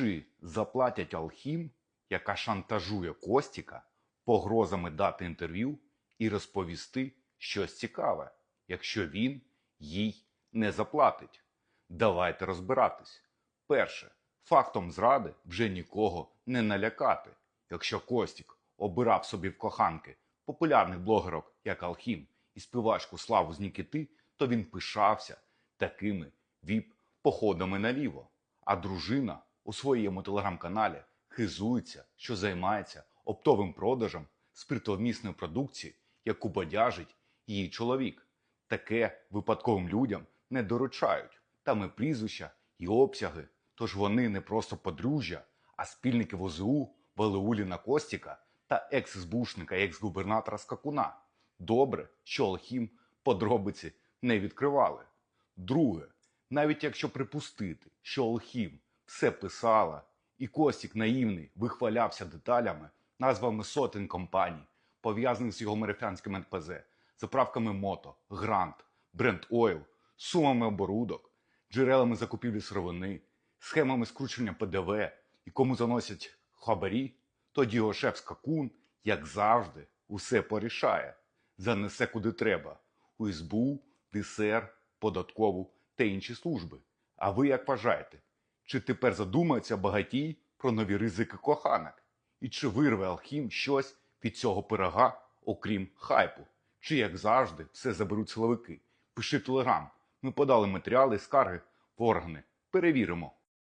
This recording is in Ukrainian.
Чи заплатять Алхім, яка шантажує Костіка, погрозами дати інтерв'ю і розповісти щось цікаве, якщо він їй не заплатить? Давайте розбиратись. Перше, фактом зради вже нікого не налякати. Якщо Костік обирав собі в коханки популярних блогерок, як Алхім, і співачку Славу з Нікіти, то він пишався такими віп-походами наліво. А дружина у своєму телеграм-каналі хизується, що займається оптовим продажем спиртовмісної продукції, яку бадяжить її чоловік. Таке випадковим людям не доручають. Там і прізвища, і обсяги. Тож вони не просто подружжя, а спільники ВОЗУ Валеуліна Костіка та екс-збушника екс-губернатора Скакуна. Добре, що Алхім подробиці не відкривали. Друге, навіть якщо припустити, що Алхім все писала, і Костік наївний вихвалявся деталями, назвами сотень компаній, пов'язаних з його мерифянським НПЗ, заправками мото, грант, бренд ойл, сумами оборудок, джерелами закупівлі сировини, схемами скручення ПДВ і кому заносять хабарі, тоді його шеф Скакун, як завжди, усе порішає, занесе куди треба у СБУ, ДСР, податкову та інші служби. А ви як вважаєте? Чи тепер задумаються багатій про нові ризики коханок? І чи вирве Алхім щось від цього пирога, окрім хайпу? Чи, як завжди, все заберуть силовики? Пиши телеграм. Ми подали матеріали скарги в органи. Перевіримо.